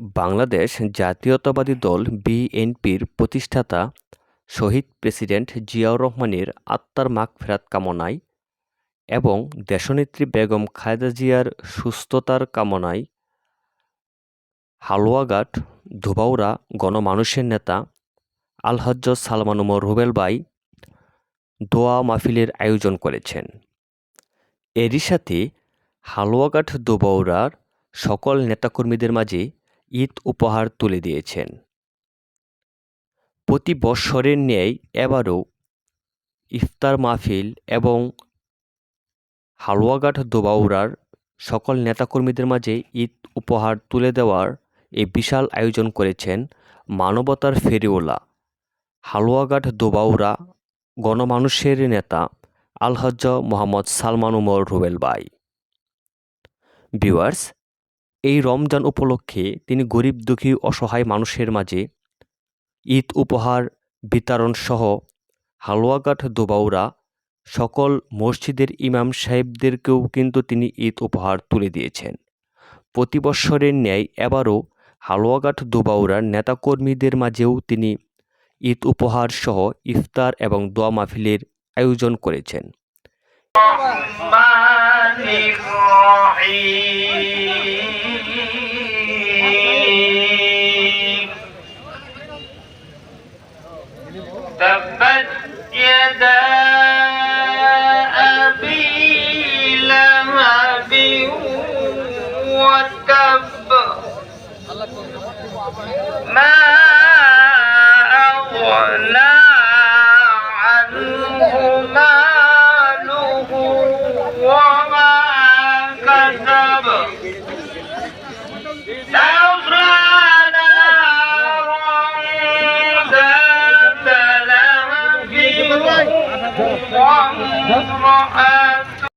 বাংলাদেশ জাতীয়তাবাদী দল বিএনপির প্রতিষ্ঠাতা শহীদ প্রেসিডেন্ট জিয়াউর রহমানের আত্মার মাগফেরাত কামনায় এবং দেশনেত্রী বেগম খালেদা জিয়ার সুস্থতার কামনায় হালুয়াঘাট, ধোবাউড়া গণমানুষের নেতা আলহাজ্জ সালমান ওমর রুবেল ভাই দোয়া মাহফিলের আয়োজন করেছেন। এরই সাথে হালুয়াঘাট দোবাউড়ার সকল নেতাকর্মীদের মাঝে ঈদ উপহার তুলে দিয়েছেন। প্রতি বৎসরের ন্যায় এবারও ইফতার মাহফিল এবং হালুয়াঘাট দোবাউরার সকল নেতাকর্মীদের মাঝে ঈদ উপহার তুলে দেওয়ার এই বিশাল আয়োজন করেছেন মানবতার ফেরিওলা। হালুয়াঘাট দোবাউরা গণমানুষের নেতা আলহজ্জ মোহাম্মদ সালমান উমর রুবেল ভাই। ভিউয়ার্স এই রমজান উপলক্ষে তিনি গরিব, দুঃখী, অসহায় মানুষের মাঝে ঈদ উপহার, বিতরণ সহ হালুয়াঘাট দোবাউড়া সকল মসজিদের ইমাম সাহেবদেরকেও কিন্তু তিনি ঈদ উপহার তুলে দিয়েছেন। প্রতি বৎসরের ন্যায় এবারও হালুয়াঘাট দোবাউড়ার নেতাকর্মীদের মাঝেও তিনি ঈদ উপহার সহ ইফতার এবং দোয়া মাহফিলের আয়োজন করেছেন। تبت يدا أبي لهب وتب ما أغنى امرأة